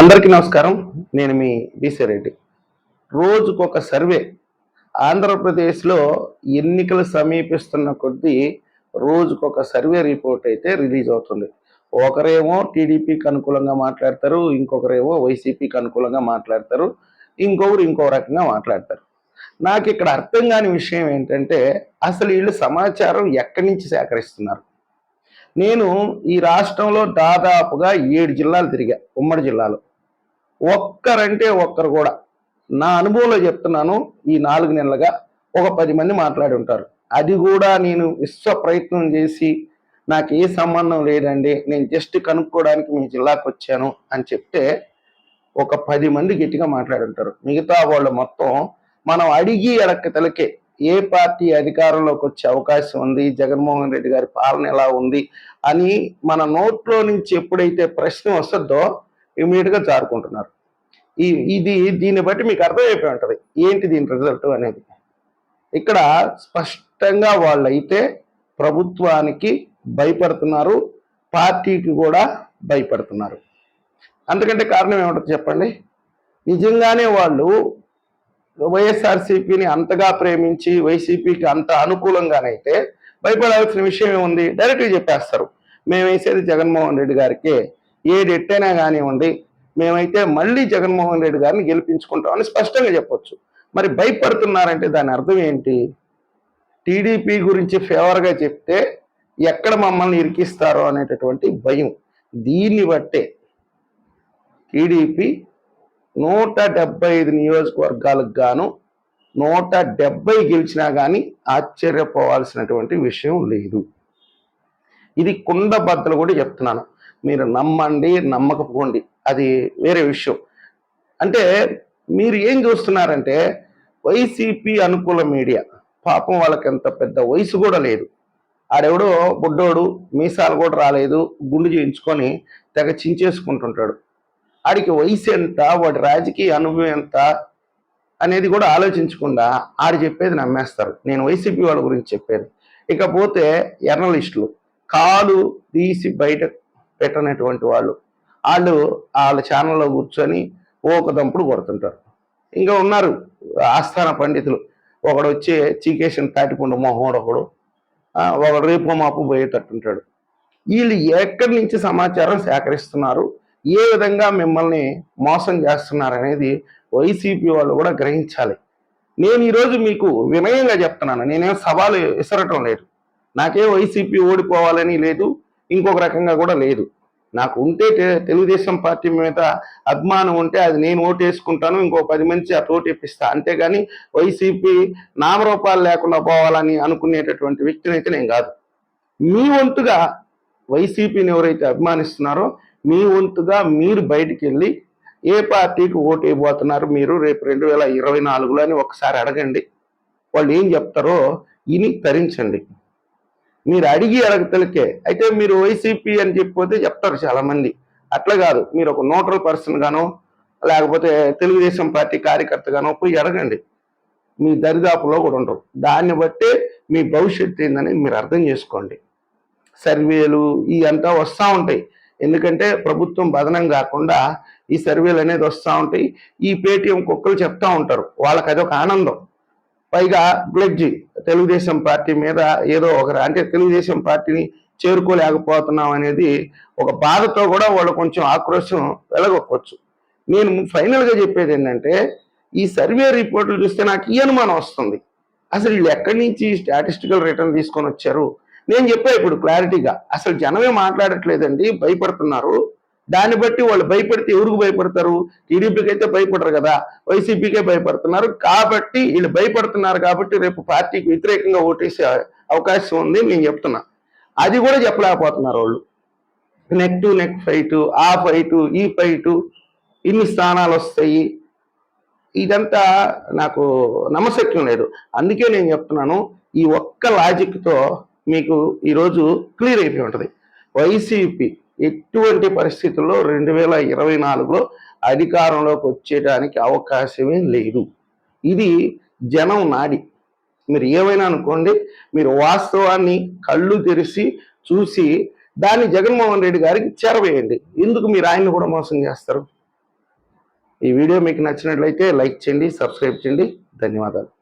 అందరికీ నమస్కారం. నేను మీ బీసీ రెడ్డి. రోజుకొక సర్వే. ఆంధ్రప్రదేశ్లో ఎన్నికలు సమీపిస్తున్న కొద్దీ రోజుకొక సర్వే రిపోర్ట్ అయితే రిలీజ్ అవుతుంది. ఒకరేమో టీడీపీకి అనుకూలంగా మాట్లాడతారు ఇంకొకరేమో వైసీపీకి అనుకూలంగా మాట్లాడతారు ఇంకొకరు ఇంకో రకంగా మాట్లాడతారు. నాకు ఇక్కడ అర్థం కాని విషయం ఏంటంటే అసలు వీళ్ళు సమాచారం ఎక్కడి నుంచి సేకరిస్తున్నారు? నేను ఈ రాష్ట్రంలో దాదాపుగా ఏడు జిల్లాలు తిరిగా ఉమ్మడి జిల్లాలో. ఒక్కరంటే ఒక్కరు కూడా. నా అనుభవంలో చెప్తున్నాను ఈ నాలుగు నెలలుగా ఒక పది మంది మాట్లాడి ఉంటారు. అది కూడా నేను విశ్వ ప్రయత్నం చేసి నాకు ఏ సంబంధం లేదండి నేను జస్ట్ కనుక్కోవడానికి మీ జిల్లాకు వచ్చాను అని చెప్తే ఒక పది మంది గట్టిగా మాట్లాడి ఉంటారు. మిగతా వాళ్ళు మొత్తం మనం అడిగి అడక్క తలకే ఏ పార్టీ అధికారంలోకి వచ్చే అవకాశం ఉంది? జగన్మోహన్ రెడ్డి గారి పాలన ఎలా ఉంది? అని మన నోట్లో నుంచి ఎప్పుడైతే ప్రశ్న వస్తుందో ఇమీడియట్గా జారుకుంటున్నారు. ఈ ఇది దీన్ని బట్టి మీకు అర్థమైపోయి ఉంటది. ఏంటి దీని రిజల్ట్ అనేది? ఇక్కడ స్పష్టంగా వాళ్ళైతే ప్రభుత్వానికి భయపడుతున్నారు పార్టీకి కూడా భయపడుతున్నారు. అందుకంటే కారణం ఏమిటో చెప్పండి? నిజంగానే వాళ్ళు వైఎస్ఆర్సీపీని అంతగా ప్రేమించి వైసీపీకి అంత అనుకూలంగానైతే భయపడాల్సిన విషయం ఏముంది? డైరెక్ట్గా చెప్పేస్తారు. మేము వేసేది జగన్మోహన్ రెడ్డి గారికి. ఏది ఎట్టైనా కానివ్వండి మేమైతే మళ్ళీ జగన్మోహన్ రెడ్డి గారిని గెలిపించుకుంటామని స్పష్టంగా చెప్పొచ్చు. మరి భయపడుతున్నారంటే దాని అర్థం ఏంటి? టీడీపీ గురించి ఫేవర్గా చెప్తే ఎక్కడ మమ్మల్ని ఇరికిస్తారో అనేటటువంటి భయం. దీన్ని బట్టే టీడీపీ నూట డెబ్బై ఐదు నియోజకవర్గాలకు గాను నూట డెబ్బై గెలిచినా కానీ ఆశ్చర్యపోవాల్సినటువంటి విషయం లేదు. ఇది కుండబద్దలు కూడా చెప్తున్నాను. మీరు నమ్మండి నమ్మకపోండి అది వేరే విషయం. అంటే మీరు ఏం చూస్తున్నారంటే వైసీపీ అనుకూల మీడియా. పాపం వాళ్ళకి ఎంత పెద్ద వయసు కూడా లేదు. ఆడెవడో బుడ్డోడు మీసాలు కూడా రాలేదు గుండు చేయించుకొని తెగ చించేసుకుంటుంటాడు. ఆడికి వయసు ఎంత వాడి రాజకీయ అనుభవం ఎంత అనేది కూడా ఆలోచించకుండా ఆడు చెప్పేది నమ్మేస్తారు. నేను వైసీపీ వాళ్ళ గురించి చెప్పేది. ఇకపోతే జర్నలిస్టులు కాలు తీసి బయట పెట్టనటువంటి వాళ్ళు వాళ్ళు వాళ్ళ ఛానల్లో కూర్చొని ఒక దంపుడు కొడుతుంటారు. ఇంకా ఉన్నారు ఆస్థాన పండితులు. ఒకడు వచ్చి చీకేషన్ తాటిపుండు మొహోడు ఒకడు ఒకడు రేపు మాపు పోయేటట్టుంటాడు. వీళ్ళు ఎక్కడి నుంచి సమాచారం సేకరిస్తున్నారు? ఏ విధంగా మిమ్మల్ని మోసం చేస్తున్నారు అనేది వైసీపీ వాళ్ళు కూడా గ్రహించాలి. నేను ఈరోజు మీకు వినయంగా చెప్తున్నాను. నేనేం సవాలు విసరటం లేదు. నాకే వైసీపీ ఓడిపోవాలని లేదు. ఇంకొక రకంగా కూడా లేదు. నాకు ఉంటే తెలుగుదేశం పార్టీ మీద అభిమానం ఉంటే అది నేను ఓటు వేసుకుంటాను ఇంకో పది మంది అటు ఓటు ఇప్పిస్తా. అంతేగాని వైసీపీ నామరూపాలు లేకుండా పోవాలని అనుకునేటటువంటి వ్యక్తిని అయితే నేను కాదు. మీ వంతుగా వైసీపీని ఎవరైతే అభిమానిస్తున్నారో మీ వంతుగా మీరు బయటికి వెళ్ళి ఏ పార్టీకి ఓటు వేయబోతున్నారు మీరు రేపు రెండు వేల ఇరవై నాలుగులో అని ఒకసారి అడగండి. వాళ్ళు ఏం చెప్తారో ఇని తరించండి. మీరు అడిగి అడగతలకే. అయితే మీరు వైసీపీ అని చెప్పిపోతే చెప్తారు చాలామంది. అట్లా కాదు. మీరు ఒక న్యూట్రల్ పర్సన్ గానో లేకపోతే తెలుగుదేశం పార్టీ కార్యకర్తగానో పోయి అడగండి. మీ దరిదాపులో కూడా ఉండరు. దాన్ని బట్టే మీ భవిష్యత్తు ఏందని మీరు అర్థం చేసుకోండి. సర్వేలు ఇవంతా వస్తూ ఉంటాయి. ఎందుకంటే ప్రభుత్వం బదనం కాకుండా ఈ సర్వేలు అనేది వస్తూ ఉంటాయి. ఈ పేటీఎం కుక్కలు చెప్తా ఉంటారు. వాళ్ళకి అదొక ఆనందం. పైగా బ్లెడ్జి తెలుగుదేశం పార్టీ మీద ఏదో ఒక అంటే తెలుగుదేశం పార్టీని చేరుకోలేకపోతున్నాం అనేది ఒక బాధతో కూడా వాళ్ళు కొంచెం ఆక్రోశం వెలగొక్కొచ్చు. నేను ఫైనల్గా చెప్పేది ఏంటంటే ఈ సర్వే రిపోర్టులు చూస్తే నాకు ఈ అనుమానం వస్తుంది. అసలు వీళ్ళు ఎక్కడి నుంచి స్టాటిస్టికల్ రిటర్న్ తీసుకొని వచ్చారు? నేను చెప్పా ఇప్పుడు క్లారిటీగా. అసలు జనమే మాట్లాడట్లేదండి భయపడుతున్నారు. దాన్ని బట్టి వాళ్ళు భయపడితే ఎవరికి భయపడతారు? టీడీపీకి అయితే భయపడరు కదా. వైసీపీకే భయపడుతున్నారు. కాబట్టి వీళ్ళు భయపడుతున్నారు కాబట్టి రేపు పార్టీకి వ్యతిరేకంగా ఓటేసే అవకాశం ఉంది నేను చెప్తున్నా. అది కూడా చెప్పలేకపోతున్నారు వాళ్ళు. నెక్ టు నెక్ ఫైట్ ఆ ఫైట్ ఈ ఫైట్ ఇన్ని స్థానాలు వస్తాయి. ఇదంతా నాకు నమ్మశక్యం లేదు. అందుకే నేను చెప్తున్నాను ఈ ఒక్క లాజిక్తో మీకు ఈరోజు క్లియర్ అయిపోయి ఉంటుంది. వైసీపీ ఎటువంటి పరిస్థితుల్లో రెండు వేల ఇరవై నాలుగులో అధికారంలోకి వచ్చేయడానికి అవకాశమే లేదు. ఇది జనం నాడి. మీరు ఏమైనా అనుకోండి మీరు వాస్తవాన్ని కళ్ళు తెరిచి చూసి దాన్ని జగన్మోహన్ రెడ్డి గారికి చేరవేయండి. ఎందుకు మీరు ఆయన్ని కూడా మోసం చేస్తారు? ఈ వీడియో మీకు నచ్చినట్లయితే లైక్ చేయండి సబ్స్క్రైబ్ చేయండి. ధన్యవాదాలు.